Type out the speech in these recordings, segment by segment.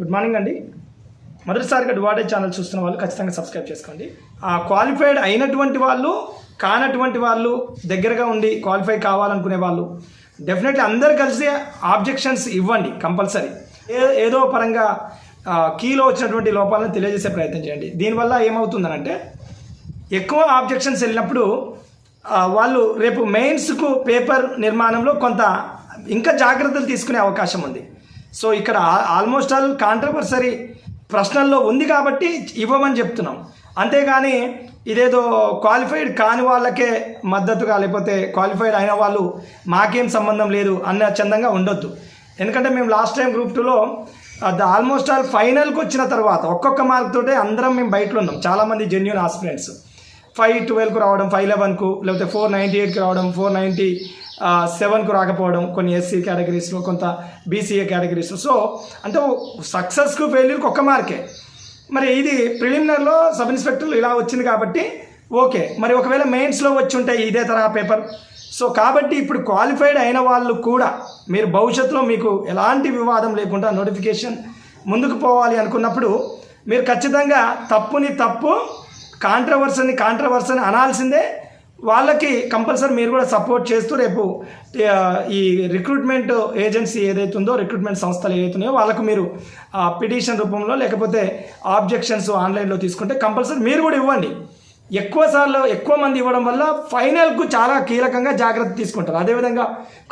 Good morning అండి. మొదటిసారిగా డివాడెడ్ channel చూస్తున్న వాళ్ళు ఖచ్చితంగా సబ్స్క్రైబ్ చేసుకోండి. ఆ క్వాలిఫైడ్ అయినటువంటి వాళ్ళు కానటువంటి వాళ్ళు దగ్గరగా ఉండి క్వాలిఫై కావాలనుకునే వాళ్ళు డెఫినెట్లీ అందరు కలిసి ఆబ్జెక్షన్స్ ఇవ్వండి కంపల్సరీ. ఏ ఏదో పరంగా కీలో వచ్చినటువంటి లోపాలను తెలియజేసే ప్రయత్నం చేయండి. దీనివల్ల ఏమవుతుందనంటే ఎక్కువ ఆబ్జెక్షన్స్ వెళ్ళినప్పుడు వాళ్ళు రేపు మెయిన్స్కు పేపర్ నిర్మాణంలో కొంత ఇంకా జాగ్రత్తలు తీసుకునే అవకాశం ఉంది. సో ఇక్కడ ఆల్మోస్ట్ ఆల్ కాంట్రవర్సరీ ప్రశ్నల్లో ఉంది కాబట్టి ఇవ్వమని చెప్తున్నాం. అంతేగాని ఇదేదో క్వాలిఫైడ్ కాని వాళ్ళకే మద్దతుగా లేకపోతే క్వాలిఫైడ్ అయిన వాళ్ళు మాకేం సంబంధం లేదు అన్న చందంగా ఉండొద్దు. ఎందుకంటే మేము లాస్ట్ టైం గ్రూప్ టూలో ఆల్మోస్ట్ ఆల్ ఫైనల్కి వచ్చిన తర్వాత ఒక్కొక్క మార్క్ తోటే అందరం మేము బయటలో ఉన్నాం. చాలామంది జెన్యున్ ఆస్పిరెంట్స్ ఫైవ్ ట్వెల్వ్కు రావడం ఫైవ్ లెవెన్కు లేకపోతే ఫోర్ నైంటీ ఎయిట్కి రావడం ఫోర్ నైంటీ సెవెన్కు రాకపోవడం కొన్ని ఎస్సీ కేటగిరీస్లో కొంత బీసీఏ కేటగిరీస్లో సో అంటే సక్సెస్కు ఫెయిల్యూర్కి ఒక్క మార్కే మరి ఇది ప్రిలిమినర్లో సబ్ ఇన్స్పెక్టర్లు ఇలా వచ్చింది కాబట్టి ఓకే. మరి ఒకవేళ మెయిన్స్లో వచ్చి ఉంటాయి ఇదే తరహా పేపర్ సో కాబట్టి ఇప్పుడు క్వాలిఫైడ్ అయిన వాళ్ళు కూడా మీరు భవిష్యత్తులో మీకు ఎలాంటి వివాదం లేకుండా నోటిఫికేషన్ ముందుకు పోవాలి అనుకున్నప్పుడు మీరు ఖచ్చితంగా తప్పుని తప్పు కాంట్రవర్సీని కాంట్రవర్సీని అనాల్సిందే. వాళ్ళకి కంపల్సరీ మీరు కూడా సపోర్ట్ చేస్తూ రేపు ఈ రిక్రూట్మెంట్ ఏజెన్సీ ఏదైతే ఉందో రిక్రూట్మెంట్ సంస్థలు ఏదైతున్నాయో వాళ్ళకు మీరు పిటిషన్ రూపంలో లేకపోతే ఆబ్జెక్షన్స్ ఆన్లైన్లో తీసుకుంటే కంపల్సరీ మీరు కూడా ఇవ్వండి. ఎక్కువ సార్లు ఎక్కువ మంది ఇవ్వడం వల్ల ఫైనల్కు చాలా కీలకంగా జాగ్రత్త తీసుకుంటారు. అదేవిధంగా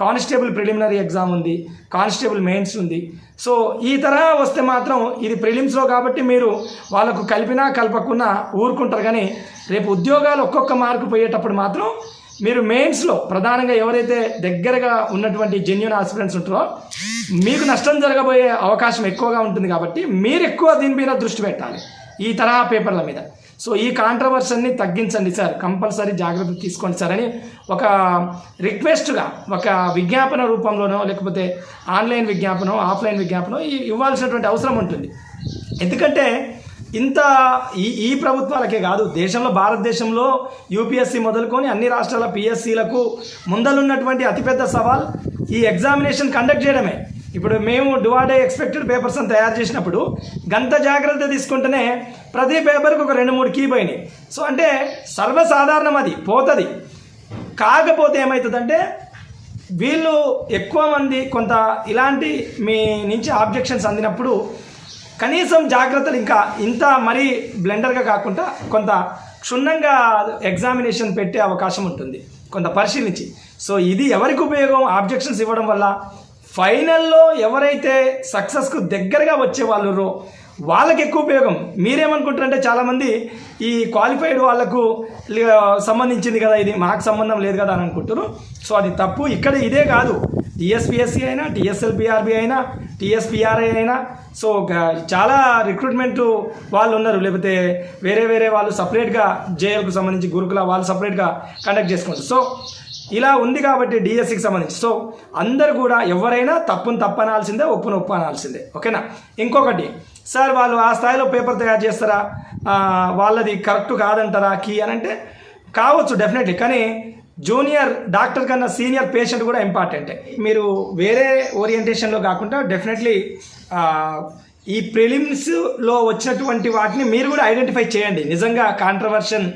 కానిస్టేబుల్ ప్రిలిమినరీ ఎగ్జామ్ ఉంది కానిస్టేబుల్ మెయిన్స్ ఉంది. సో ఈ తరహా వస్తే మాత్రం ఇది ప్రిలిమ్స్లో కాబట్టి మీరు వాళ్ళకు కలిపినా కలపకున్నా ఊరుకుంటారు. కానీ రేపు ఉద్యోగాలు ఒక్కొక్క మార్కు పోయేటప్పుడు మాత్రం మీరు మెయిన్స్లో ప్రధానంగా ఎవరైతే దగ్గరగా ఉన్నటువంటి జెన్యున్ ఆస్పిరెంట్స్ ఉంటారో మీకు నష్టం జరగబోయే అవకాశం ఎక్కువగా ఉంటుంది కాబట్టి మీరు ఎక్కువ దీని మీద దృష్టి పెట్టాలి. ఈ తరహా పేపర్ల మీద. సో ఈ కాంట్రవర్సీని తగ్గించండి సార్. కంపల్సరీ జాగ్రత్త తీసుకోండి సార్ అని ఒక రిక్వెస్ట్గా ఒక విజ్ఞాపన రూపంలోనో లేకపోతే ఆన్లైన్ విజ్ఞాపనం ఆఫ్లైన్ విజ్ఞాపనం ఇవ్వాల్సినటువంటి అవసరం ఉంటుంది. ఎందుకంటే ఇంత ఈ ఈ ప్రభుత్వాలకే కాదు దేశంలో భారతదేశంలో యూపీఎస్సీ మొదలుకొని అన్ని రాష్ట్రాల పిఎస్సీలకు ముందలున్నటువంటి అతిపెద్ద సవాల్ ఈ ఎగ్జామినేషన్ కండక్ట్ చేయడమే. ఇప్పుడు మేము డువాడే ఎక్స్పెక్టెడ్ పేపర్స్ అని తయారు చేసినప్పుడు గంత జాగ్రత్త తీసుకుంటేనే ప్రతి పేపర్కి ఒక రెండు మూడు కీ పోయినాయి. సో అంటే సర్వసాధారణం అది పోతుంది. కాకపోతే ఏమవుతుందంటే వీళ్ళు ఎక్కువ మంది కొంత ఇలాంటి మీ నుంచి ఆబ్జెక్షన్స్ అందినప్పుడు కనీసం జాగ్రత్తలు ఇంకా ఇంత మరీ బ్లెండర్గా కాకుండా కొంత క్షుణ్ణంగా ఎగ్జామినేషన్ పెట్టే అవకాశం ఉంటుంది కొంత పరిశీలించి. సో ఇది ఎవరికి ఉపయోగం? ఆబ్జెక్షన్స్ ఇవ్వడం వల్ల ఫైనల్లో ఎవరైతే సక్సెస్కు దగ్గరగా వచ్చే వాళ్ళరో వాళ్ళకి ఎక్కువ ఉపయోగం. మీరేమనుకుంటారంటే చాలామంది ఈ క్వాలిఫైడ్ వాళ్ళకు సంబంధించింది కదా ఇది మాకు సంబంధం లేదు కదా అని అనుకుంటారు సో అది తప్పు. ఇక్కడ ఇదే కాదు. టీఎస్పిఎస్సి అయినా టీఎస్ఎల్పిఆర్బి అయినా టీఎస్పిఆర్ఐ అయినా. సో చాలా రిక్రూట్మెంట్ వాళ్ళు ఉన్నారు. లేకపోతే వేరే వేరే వాళ్ళు సపరేట్గా జేఎల్కు సంబంధించి గురుకుల వాళ్ళు సపరేట్గా కండక్ట్ చేసుకుంటారు సో ఇలా ఉంది కాబట్టి డిఎస్సికి సంబంధించి. సో అందరు కూడా ఎవరైనా తప్పును తప్పనాల్సిందే ఒప్పును ఒప్పు అనాల్సిందే ఓకేనా ఇంకొకటి సార్ వాళ్ళు ఆ స్థాయిలో పేపర్ తయారు చేస్తారా? వాళ్ళది కరెక్ట్ కాదంటారా? కీ అని అంటే కావచ్చు డెఫినెట్లీ. కానీ జూనియర్ డాక్టర్ కన్నా సీనియర్ పేషెంట్ కూడా ఇంపార్టెంటే. మీరు వేరే ఓరియంటేషన్లో కాకుండా డెఫినెట్లీ ఈ ప్రిలిమ్స్లో వచ్చినటువంటి వాటిని మీరు కూడా ఐడెంటిఫై చేయండి. నిజంగా కాంట్రవర్షన్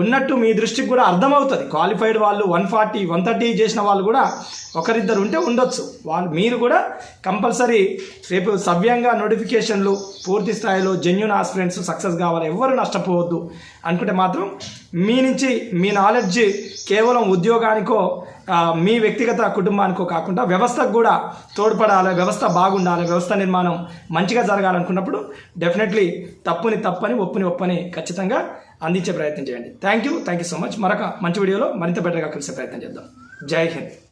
ఉన్నట్టు మీ దృష్టికి కూడా అర్థమవుతుంది. క్వాలిఫైడ్ వాళ్ళు వన్ ఫార్టీ వన్ థర్టీ చేసిన వాళ్ళు కూడా ఒకరిద్దరు ఉంటే ఉండొచ్చు. వాళ్ళు మీరు కూడా కంపల్సరీ రేపు సవ్యంగా నోటిఫికేషన్లు పూర్తి స్థాయిలో జెన్యున్ ఆస్పిరెంట్స్ సక్సెస్ కావాలి. ఎవరు నష్టపోవద్దు. అనుకుంటే మాత్రం మీ నుంచి మీ నాలెడ్జ్ కేవలం ఉద్యోగానికో మీ వ్యక్తిగత కుటుంబానికో కాకుండా వ్యవస్థకు కూడా తోడ్పడాలి. వ్యవస్థ బాగుండాలి. వ్యవస్థ నిర్మాణం మంచిగా జరగాలనుకున్నప్పుడు డెఫినెట్లీ తప్పుని తప్పని ఒప్పుని ఒప్పని ఖచ్చితంగా అందించే ప్రయత్నం చేయండి. Thank you thank you so much మరొక మంచి వీడియోలో మరింత బెటర్గా కలిసే ప్రయత్నం చేద్దాం. జై హింద్.